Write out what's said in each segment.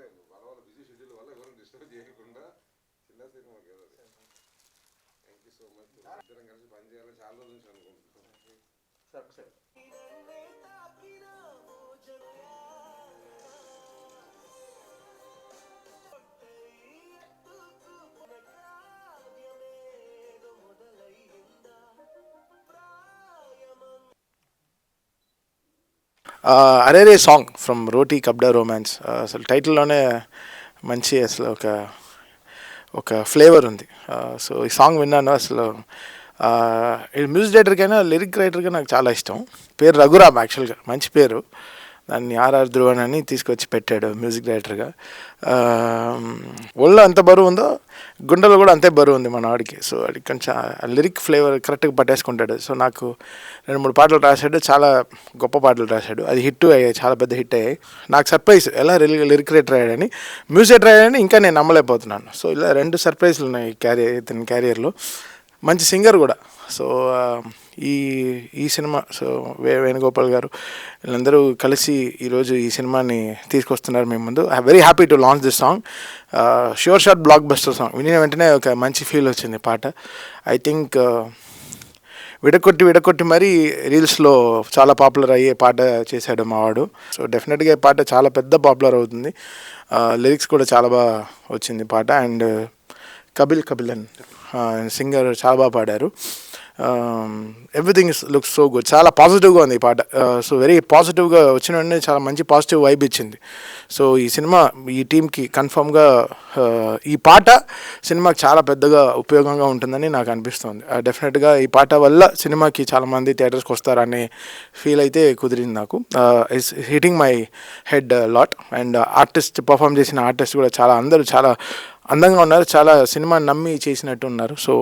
అంటే వాళ్ళ వాళ్ళ బిజీ షెడ్యూల్ వల్ల ఎవరిని డిస్టర్బ్ చేయకుండా చిన్న సినిమాకి ఏదో థ్యాంక్ యూ సో మచ్ ఇద్దరం కలిసి పని చేయాలని చాలా రోజుల నుంచి అనుకుంటున్నాం. అరేరే song from Roti Kapda romance అసలు టైటిల్లోనే మంచి అసలు ఒక ఒక ఫ్లేవర్ ఉంది. Uh, సో ఈ సాంగ్ విన్నాను అసలు మ్యూజిక్ డైరెక్టర్కైనా లిరిక్ రైటర్గా నాకు చాలా ఇష్టం. పేరు రఘురామ్ యాక్చువల్గా మంచి పేరు. దాన్ని ఆర్ఆర్ ధ్రువన్ అని తీసుకొచ్చి పెట్టాడు మ్యూజిక్ డైరెక్టర్గా ఒళ్ళు ఎంత బరువు ఉందో గుండెలో కూడా అంతే బరువు ఉంది మన వాడికి సో వాడికి కొంచెం లిరిక్ ఫ్లేవర్ కరెక్ట్గా పట్టేసుకుంటాడు. సో నాకు రెండు మూడు పాటలు రాశాడు చాలా గొప్ప పాటలు రాశాడు. అది హిట్ అయ్యాయి చాలా పెద్ద హిట్ అయ్యాయి. నాకు సర్ప్రైజ్ ఎలా లిరిక్ రేటర్ అయ్యాడని మ్యూజిక్ రాయడని ఇంకా నేను నమ్మలేకపోతున్నాను. సో ఇలా రెండు సర్ప్రైజ్లు ఉన్నాయి క్యారియర్ ఇతని క్యారియర్లో. మంచి సింగర్ కూడా. సో ఈ ఈ సినిమా సో వే వేణుగోపాల్ గారు వీళ్ళందరూ కలిసి ఈరోజు ఈ సినిమాని తీసుకొస్తున్నారు మేము ముందు. I very happy to launch this song. Sure shot blockbuster song. విని వెంటనే ఒక మంచి ఫీల్ వచ్చింది పాట. ఐ థింక్ విడకొట్టి విడకొట్టి మరీ రీల్స్లో చాలా పాపులర్ అయ్యే పాట చేశాడు మావాడు సో డెఫినెట్గా ఈ పాట చాలా పెద్ద పాపులర్ అవుతుంది. లిరిక్స్ కూడా చాలా బాగా వచ్చింది పాట. అండ్ కపిల్ అని సింగర్ చాలా బాగా పాడారు. ఎవ్రీథింగ్ లుక్స్ సో గుడ్ చాలా పాజిటివ్గా ఉంది ఈ పాట. సో వెరీ పాజిటివ్గా వచ్చిన వెంటనే చాలా మంచి పాజిటివ్ వైబ్ ఇచ్చింది. సో ఈ సినిమా ఈ టీంకి కన్ఫామ్గా uh, ఈ పాట సినిమాకి చాలా పెద్దగా ఉపయోగంగా ఉంటుందని నాకు అనిపిస్తుంది. డెఫినెట్గా uh, ఈ పాట వల్ల సినిమాకి చాలామంది థియేటర్స్కి వస్తారనే ఫీల్ అయితే కుదిరింది నాకు. Is hitting my head lot and artist perform చేసిన ఆర్టిస్ట్ కూడా చాలా అందరూ చాలా అందంగా ఉన్నారు. చాలా సినిమా నమ్మి చేసినట్టు ఉన్నారు so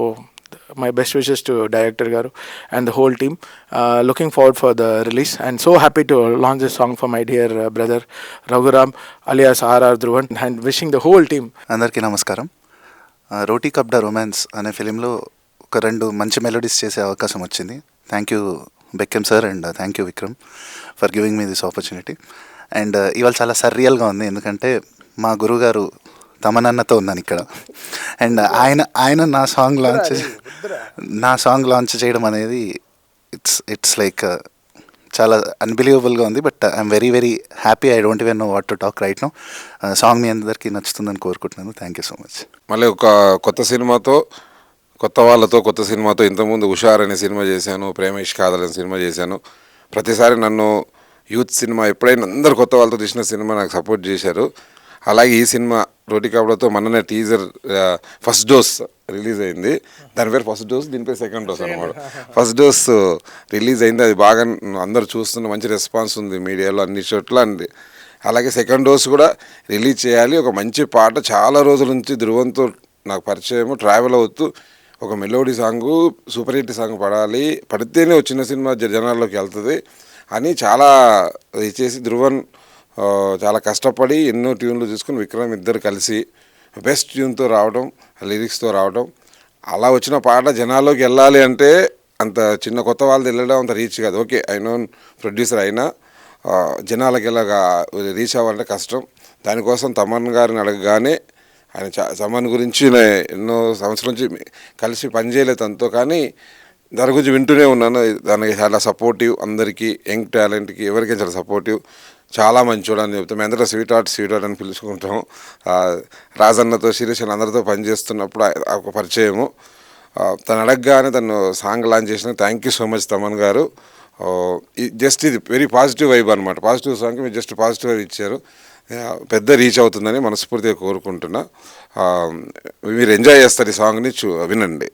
my best wishes to director గారు and the whole team looking forward for the release and so happy to launch this song for my dear brother Raghuram alias RR Dhruvan and wishing the whole team అందరికీ నమస్కారం. రోటీ రోటీ Kapda romance అనే ఫిలింలో ఒక రెండు మంచి melodies చేసే అవకాశం వచ్చింది. Thank you Bekkem sir and thank you Vikram for giving me this opportunity and ఇవాళ చాలా సర్రియల్గా ఉంది. ఎందుకంటే మా గురుగారు తమనన్నతో ఉన్నాను ఇక్కడ. అండ్ ఆయన ఆయన నా సాంగ్ లాంచ్ నా సాంగ్ లాంచ్ చేయడం అనేది ఇట్స్ ఇట్స్ లైక్ చాలా అన్బిలీవబుల్గా ఉంది. But I'm very very happy I don't even know what to talk right now song మీ అందరికీ నచ్చుతుందని కోరుకుంటున్నాను. థ్యాంక్ యూ సో మచ్ మళ్ళీ ఒక కొత్త సినిమాతో కొత్త వాళ్ళతో కొత్త సినిమాతో ఇంతకుముందు హుషార్ అనే సినిమా చేశాను ప్రేమేష్ కాదల్ అనే సినిమా చేశాను. ప్రతిసారి నన్ను యూత్ సినిమా ఎప్పుడైనా అందరు కొత్త వాళ్ళతో తీసిన సినిమా నాకు సపోర్ట్ చేశారు. అలాగే ఈ సినిమా రోటీ కావడంతో మొన్ననే టీజర్ ఫస్ట్ డోస్ రిలీజ్ అయింది. దాని పేరు ఫస్ట్ డోస్ దీని పేరు సెకండ్ డోస్ అనమాట ఫస్ట్ డోస్ రిలీజ్ అయింది. అది బాగా అందరు చూస్తున్న మంచి రెస్పాన్స్ ఉంది మీడియాలో అన్ని చోట్ల అండి అలాగే సెకండ్ డోస్ కూడా రిలీజ్ చేయాలి. ఒక మంచి పాట చాలా రోజుల నుంచి ధృవంతో నాకు పరిచయం ట్రావెల్ అవుతూ ఒక melody song super hit song పడాలి. పడితేనే వచ్చిన సినిమా జనాల్లోకి వెళ్తుంది అని చాలా చేసి ధృవన్ చాలా కష్టపడి ఎన్నో ట్యూన్లు తీసుకుని విక్రమ్ ఇద్దరు కలిసి బెస్ట్ ట్యూన్తో రావడం లిరిక్స్తో రావడం. అలా వచ్చిన పాట జనాల్లోకి వెళ్ళాలి అంటే అంత చిన్న కొత్త వాళ్ళది వెళ్ళడం అంత రీచ్ కాదు. ఓకే ఐ నోన్ ప్రొడ్యూసర్ అయినా జనాలకి ఇలాగా రీచ్ అవ్వాలంటే కష్టం. దానికోసం తమన్ గారిని అడగగానే ఆయన చా తమన్ గురించి ఎన్నో సంవత్సరాల నుంచి కలిసి పనిచేయలేదు తనతో. కానీ దాని గురించి వింటూనే ఉన్నాను. దానికి చాలా సపోర్టివ్ అందరికీ యంగ్ టాలెంట్కి ఎవరికైనా చాలా సపోర్టివ్ చాలా మంచోడు అని చెప్తాం. మేము అందరూ స్వీట్ ఆర్ట్ స్వీట్ ఆర్ట్ అని పిలుచుకుంటాం రాజన్నతో శిరీష్ అందరితో పనిచేస్తున్నప్పుడు ఒక పరిచయము. తను అడగగానే తను సాంగ్ లాంచ్ చేసిన thank you so much Thaman గారు. జస్ట్ ఇది వెరీ పాజిటివ్ వైబ్ అనమాట పాజిటివ్ సాంగ్ మీరు జస్ట్ పాజిటివ్ వైబ్ ఇచ్చారు. పెద్ద రీచ్ అవుతుందని మనస్ఫూర్తిగా కోరుకుంటున్నా. మీరు ఎంజాయ్ చేస్తారు ఈ సాంగ్ని చూ వినండి.